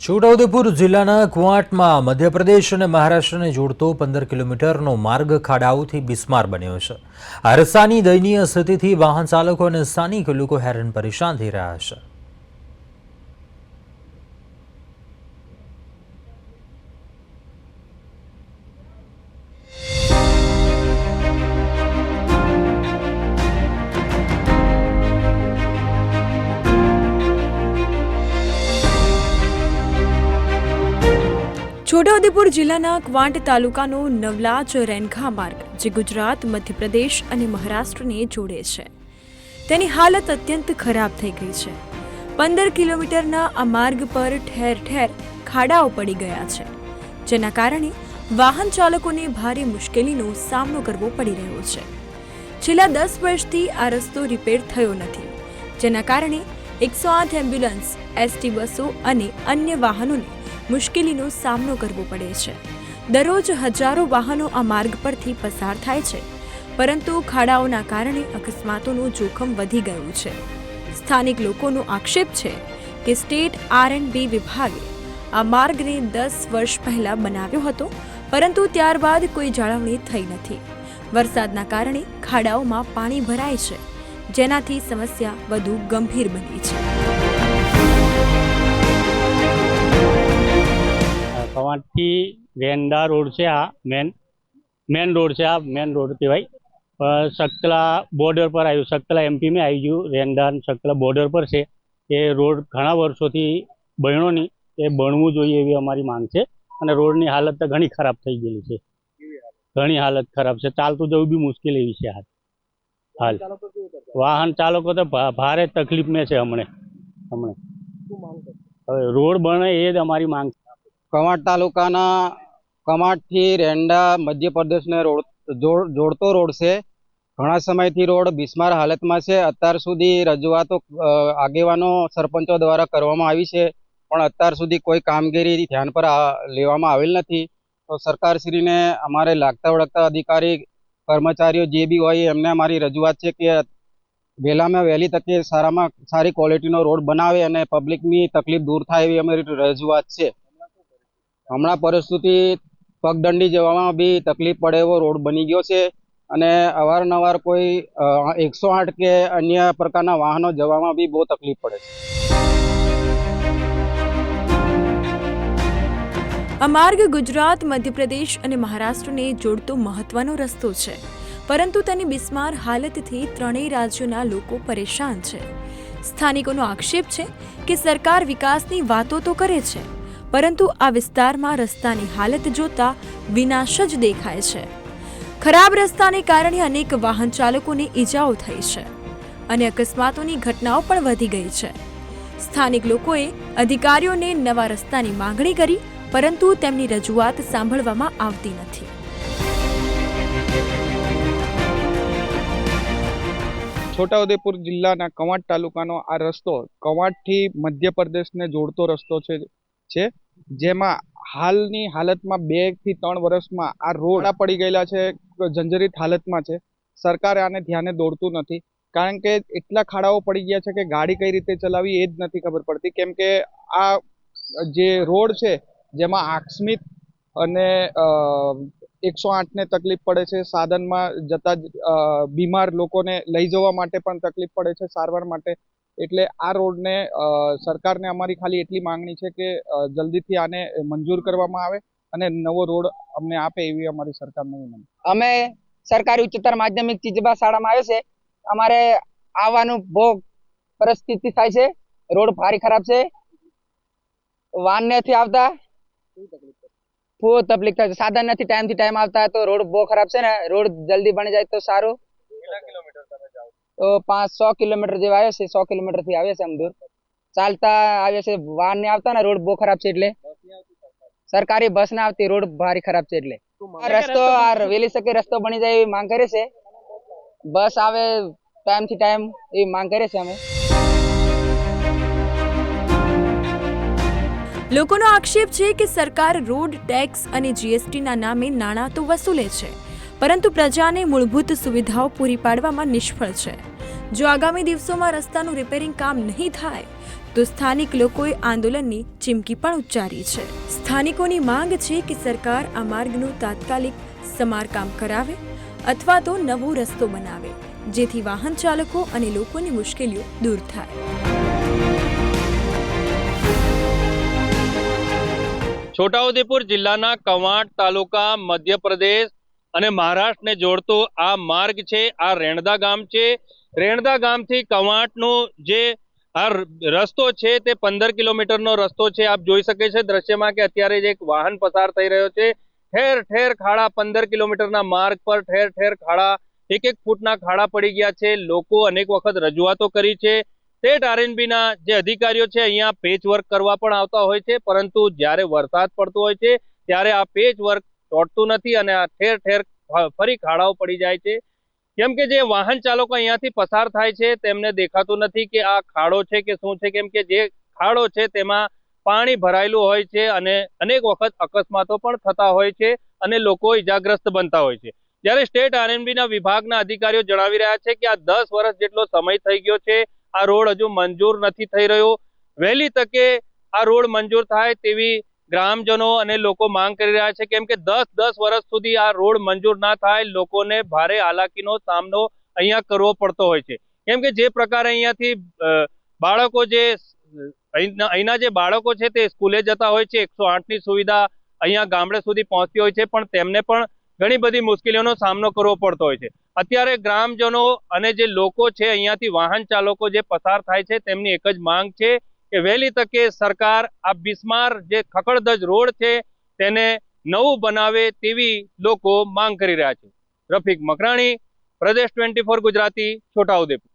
છોટાઉદેપુર જિલ્લાના કુવાંટમાં મધ્યપ્રદેશ અને મહારાષ્ટ્રને જોડતો પંદર કિલોમીટરનો માર્ગ ખાડાઓથી બિસ્માર બન્યો છે. હરસાની દયનીય સ્થિતિથી વાહન ચાલકો અને સ્થાનિક લોકો હેરાન પરેશાન થઈ રહ્યા છે. છોટાઉદેપુર જિલ્લાના ક્વાંટ તાલુકાનો નવલાચ રેનખા માર્ગ, જે ગુજરાત, મધ્યપ્રદેશ અને મહારાષ્ટ્રને જોડે છે. તેની હાલત અત્યંત ખરાબ થઈ ગઈ છે. પંદર કિલોમીટરના આ માર્ગ પર ઠેર ઠેર ખાડાઓ પડી ગયા છે. જેના કારણે વાહન ચાલકોને ભારે મુશ્કેલીનો સામનો કરવો પડી રહ્યો છે. છેલ્લા દસ વર્ષથી આ રસ્તો રિપેર થયો નથી, જેના કારણે એકસો આઠ એમ્બ્યુલન્સ, એસટી બસો અને અન્ય વાહનોને મુશ્કેલીનો સામનો કરવો પડે છે. દરરોજ હજારો વાહનો આ માર્ગ પરથી પસાર થાય છે. પરંતુ ખાડાઓના કારણે અકસ્માતોનું જોખમ વધી ગયું છે. સ્થાનિક લોકોનો આક્ષેપ છે કે સ્ટેટ આર એન્ડ બી વિભાગે આ માર્ગને દસ વર્ષ પહેલા બનાવ્યો હતો, પરંતુ ત્યારબાદ કોઈ જાળવણી થઈ નથી. વરસાદના કારણે ખાડાઓમાં પાણી ભરાય છે. જેનાથી સમસ્યા વધુ ગંભીર બની છે. કવાંટથી વેંદા રોડ છે આ મેન મેન રોડ છે આ મેન રોડ કહેવાય. સકલા બોર્ડર પર આવ્યું સકલા એમપીમાં આવી ગયું વેંદા સકલા બોર્ડર પર છે. એ રોડ ઘણા વર્ષોથી બન્યો એ બનવું જોઈએ એવી અમારી માંગ છે. અને રોડની હાલત તો ઘણી ખરાબ થઈ ગયેલી છે. ઘણી હાલત ખરાબ છે. ચાલતું જવું બી મુશ્કેલ એવી છે હાલ. હાલ. વાહન ચાલકો તો ભારે ભારે તકલીફમાં છે હમણે હમણે. હવે રોડ બને એ જ અમારી માંગ છે. કવાંટ તાલુકાના કવાંટથી રેંડા મધ્યપ્રદેશને રોડ જોડ- જોડતો રોડ છે. ઘણા સમયથી રોડ બિસ્માર હાલતમાં છે. અત્યાર સુધી રજૂઆતો આગેવાનો સરપંચો દ્વારા કરવામાં આવી છે. પણ અત્યાર સુધી કોઈ કામગીરી ધ્યાન પર લેવામાં આવેલ નથી. તો સરકારશ્રીને અમારે લાગતા વળગતા અધિકારી, કર્મચારીઓ જે બી હોય એમને અમારી રજૂઆત છે કે વહેલામાં વહેલી તકે સારામાં સારી ક્વોલિટીનો રોડ બનાવે અને પબ્લિકની તકલીફ દૂર થાય એવી અમારી રજૂઆત છે. હમણાં પરિસ્થિતિ પગદંડી જવામાં બી તકલીફ પડે એવો રોડ બની ગયો છે અને અવારનવાર કોઈ એકસો આઠ કે અન્ય પ્રકારના વાહનો જવામાં બી બહુ તકલીફ પડે છે. આ માર્ગ ગુજરાત, મધ્યપ્રદેશ અને મહારાષ્ટ્રને જોડતો મહત્વનો રસ્તો છે. પરંતુ તેની બિસ્માર હાલતથી ત્રણેય રાજ્યોના લોકો પરેશાન છે. સ્થાનિકોનો આક્ષેપ છે કે સરકાર વિકાસની વાતો તો કરે છે પરંતુ આ વિસ્તારમાં રસ્તાની હાલત જોતા વિનાશ જ દેખાય છે. ખરાબ રસ્તાને કારણે અનેક વાહન ચાલકોને ઈજાઓ થઈ છે અને અકસ્માતોની ઘટનાઓ પણ વધી ગઈ છે. સ્થાનિક લોકોએ અધિકારીઓને નવા રસ્તાની માંગણી કરી, પરંતુ તેમની રજૂઆત સાંભળવામાં આવતી નથી. છોટાઉદેપુર જિલ્લાના કવાંટ તાલુકાનો આ રસ્તો કવાંટથી મધ્યપ્રદેશને જોડતો રસ્તો છે. છે, જેમાં હાલની હાલતમાં બેથી ત્રણ વર્ષમાં આ રોડ પડી ગયેલા છે જંજરિત હાલતમાં છે. સરકારે આને ધ્યાને દોડતું નથી. કારણ કે એટલા ખાડાઓ પડી ગયા છે કે ગાડી કઈ રીતે ચલાવી એ જ નથી ખબર પડતી. કેમ કે આ જે રોડ છે, જેમાં આકસ્મિક અને એકસો આઠને તકલીફ પડે છે. સાધનમાં જતા બીમાર લોકોને લઈ જવા માટે પણ તકલીફ પડે છે, સારવાર માટે. એટલે આ રોડને સરકારને અમારી ખાલી એટલી માંગણી છે કે જલ્દીથી આને મંજૂર કરવામાં આવે અને નવો રોડ અમને આપે એવી અમારી સરકારને વિનંતી. અમે સરકારી ઉચ્ચતર માધ્યમિક ચીજબા શાળામાં આવે છે અમારે આવવાનું બહુ પરિસ્થિતિ થાય છે. રોડ ભારી ખરાબ છે. વાન નથી આવતા. બહુ તકલીફ થાય છે. સાધન નથી ટાઈમથી ટાઈમ આવતા તો રોડ બહુ ખરાબ છે ને. રોડ જલ્દી બની જાય તો સારું. તો પાંચ સો કિલોમીટર જેવા આવે છે સો કિલોમીટરથી આવે છે આમ દૂર. ચાલતા આવે છે વાહન ને આવતા ને રોડ બહુ ખરાબ છે એટલે. સરકારી બસ ના આવતી રોડ ભારી ખરાબ છે એટલે. રસ્તો આ વેલી શકે રસ્તો બની જાય એવી માંગ કરે છે. બસ આવે ટાઈમથી ટાઈમ એવી માંગ કરે છે અમે. લોકોનો આક્ષેપ છે કે સરકાર રોડ ટેક્સ અને જીએસટીના નામે નાણાં તો વસૂલે છે. પરંતુ પ્રજાને મૂળભૂત સુવિધાઓ પૂરી પાડવામાં નિષ્ફળ છે. જો આગામી દિવસોમાં રસ્તાનું રિપેરિંગ કામ નહીં થાય, તો સ્થાનિક લોકોએ આંદોલનની ચીમકી પણ ઉચ્ચારી છે. સ્થાનિકોની માંગ છે કે સરકાર આ માર્ગનું તાત્કાલિક સમારકામ કરાવે અથવા તો નવો રસ્તો બનાવે, જેથી વાહન ચાલકો અને લોકોની મુશ્કેલીઓ દૂર થાય. છોટાઉદેપુર જિલ્લાના કવાંટ તાલુકા મધ્યપ્રદેશ અને મહારાષ્ટ્રને જોડતો આ માર્ગ છે, આ રેણદા ગામ છે. રેણદા ગામથી કવાંટનો જે આ રસ્તો છે તે પંદર કિલોમીટરનો રસ્તો છે, આપ જોઈ શકે છે દ્રશ્યમાં કે અત્યારે જે એક વાહન પસાર થઈ રહ્યો છે. ઠેર ઠેર ખાડા પંદર કિલોમીટરના માર્ગ પર, ઠેર ઠેર ખાડા, એક એક ફૂટના ખાડા પડી ગયા છે. લોકો અનેક વખત રજૂઆતો કરી છે. સ્ટેટ આરએનબીના જે અધિકારીઓ છે અહીંયા પેચ વર્ક કરવા પણ આવતા હોય છે, પરંતુ જ્યારે વરસાદ પડતો હોય છે, ત્યારે આ પેચ વર્ક તોડતું નથી અને આ ઠેર ઠેર ફરી ખાડાઓ પડી જાય છે. કેમ કે જે વાહન ચાલકો અહીંયાથી પસાર થાય છે, તેમને દેખાતું નથી કે આ ખાડો છે કે શું છે. કેમ કે જે ખાડો છે તેમાં પાણી ભરાયેલું હોય છે અને અનેક વખત અકસ્માતો પણ થતા હોય છે અને લોકો ઈજાગ્રસ્ત બનતા હોય છે. જ્યારે સ્ટેટ આરએનબીના વિભાગના અધિકારીઓ જણાવી રહ્યા છે કે આ દસ વર્ષ જેટલો સમય થઈ ગયો છે, આ રોડ હજુ મંજૂર નથી થઈ રહ્યો. વહેલી તકે આ રોડ મંજૂર થાય તેવી ગ્રામજનો અને લોકો માંગ કરી રહ્યા છે કેમ કે દસ દસ વર્ષ સુધી આ રોડ મંજૂર ના થાય, લોકોને ભારે હાલાકીનો સામનો અહીંયા કરવો પડતો હોય છે. કેમ કે જે પ્રકારે અહીંયાથી બાળકો જે, અહીંના જે બાળકો છે તે સ્કૂલે જતા હોય છે, એકસો આઠની સુવિધા અહીંયા ગામડે સુધી પહોંચતી હોય છે, પણ તેમને પણ ઘણી બધી મુશ્કેલીઓનો સામનો કરવો પડતો હોય છે. અત્યારે ગ્રામજનો અને જે લોકો છે અહીંયાથી વાહન ચાલકો જે પસાર થાય છે, તેમની એક જ માંગ છે કે વહેલી તકે સરકાર આ બિસ્માર જે ખકડધજ રોડ છે તેને નવું બનાવે તેવી લોકો માંગ કરી રહ્યા છે. રફીક મકરાણી, પ્રદેશ ટ્વેન્ટી ફોર ગુજરાતી, છોટાઉદેપુર.